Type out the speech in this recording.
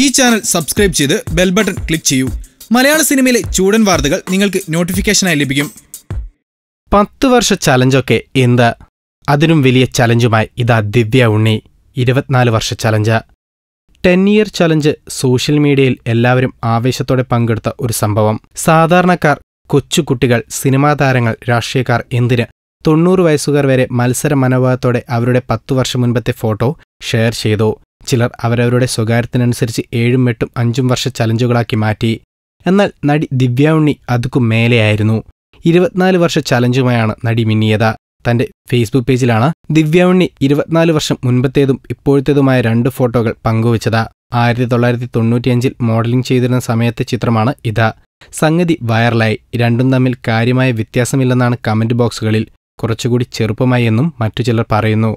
ഈ channel subscribe ചെയ്ത് bell button click ചെയ്യൂ. മലയാള സിനിമയിലെ ചൂടൻ വാർത്തകൾ നിങ്ങൾക്ക് നോട്ടിഫിക്കേഷനായി ലഭിക്കും. പത്ത് വർഷ ചലഞ്ചൊക്കെ എന്ത്? അതിനും വലിയ ചലഞ്ചുമായി ഇതാ ദിവ്യ ഉണ്ണി ഇരുപത്തിനാല് വർഷ challenge. Ten year challenge social മീഡിയയിൽ എല്ലാവരും ആവേശത്തോടെ പങ്കെടുത്ത ഒരു സംഭവം. സാധാരണക്കാർ കൊച്ചുകുട്ടികൾ സിനിമാ താരങ്ങൾ രാഷ്ട്രീയക്കാർ എന്തിന്? തൊണ്ണൂറ് വയസ്സുകാർ വരെ മത്സര മനോഭാവത്തോടെ അവരുടെ പത്തു വർഷം മുൻപത്തെ ഫോട്ടോ ഷെയർ ചെയ്തു. ചിലർ അവരവരുടെ സ്വകാര്യത്തിനനുസരിച്ച് ഏഴും എട്ടും അഞ്ചും വർഷ ചലഞ്ചുകളാക്കി മാറ്റി. എന്നാൽ നടി ദിവ്യ ഉണ്ണി അതുക്കും മേലെയായിരുന്നു. ഇരുപത്തിനാല് വർഷ ചലഞ്ചുമായാണ് നടി മിന്നിയത്. തന്റെ ഫേസ്ബുക്ക് പേജിലാണ് ദിവ്യ ഉണ്ണി ഇരുപത്തിനാല് വർഷം മുൻപത്തേതും ഇപ്പോഴത്തേതുമായ രണ്ട് ഫോട്ടോകൾ പങ്കുവച്ചത്. ആയിരത്തി തൊള്ളായിരത്തി തൊണ്ണൂറ്റിയഞ്ചിൽ മോഡലിംഗ് ചെയ്തിരുന്ന സമയത്തെ ചിത്രമാണ് ഇത്. സംഗതി വൈറലായി. രണ്ടും തമ്മിൽ കാര്യമായ വ്യത്യാസമില്ലെന്നാണ് കമന്റ് ബോക്സുകളിൽ. കുറച്ചുകൂടി ചെറുപ്പമായി എന്നും മറ്റു ചിലർ പറയുന്നു.